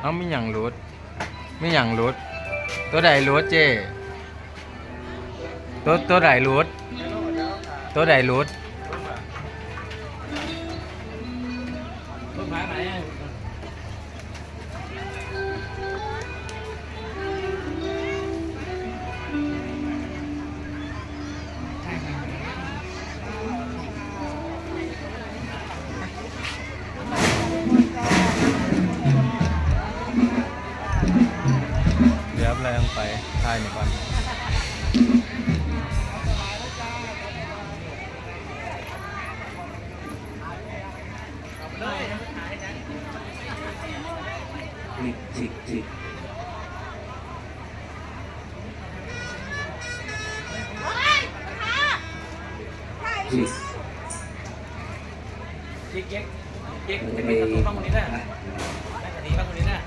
เอาไม่อย่างรูดไม่อย่างรูดตัวใดรูดเจตัวตัวใดรูดตัวใดรูดต้นไม้ไหน อะเดี๋ยวแรงไปทายหน่อยก่อนนี่สิสิสิเก๊กเจ๊กเจ๊กจะจะไปมีกระตุ้นบ้างคนนี้นะได้กระดิ่งบ้างคนนี้นะ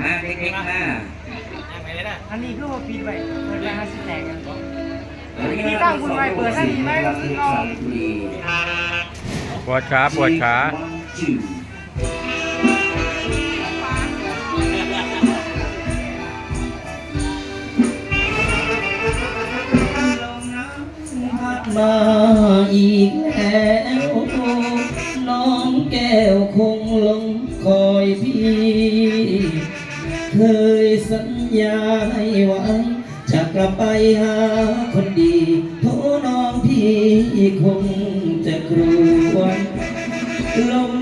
มาเด็กๆมานั่งไปเลยนะอันนี้คือว่าปิดไว้เปิดไว้ห้าสิบแตกกันมีมีบ้างคุณไว้เปิดให้ดีไหมปวดขาปวดขาจืดมาอีกแล้วน้องแก้วคงหลงคอยพี่ เคยสัญญาให้ไว้จะกลับไปหาคนดีโทน้องพี่คงจะกลัวลม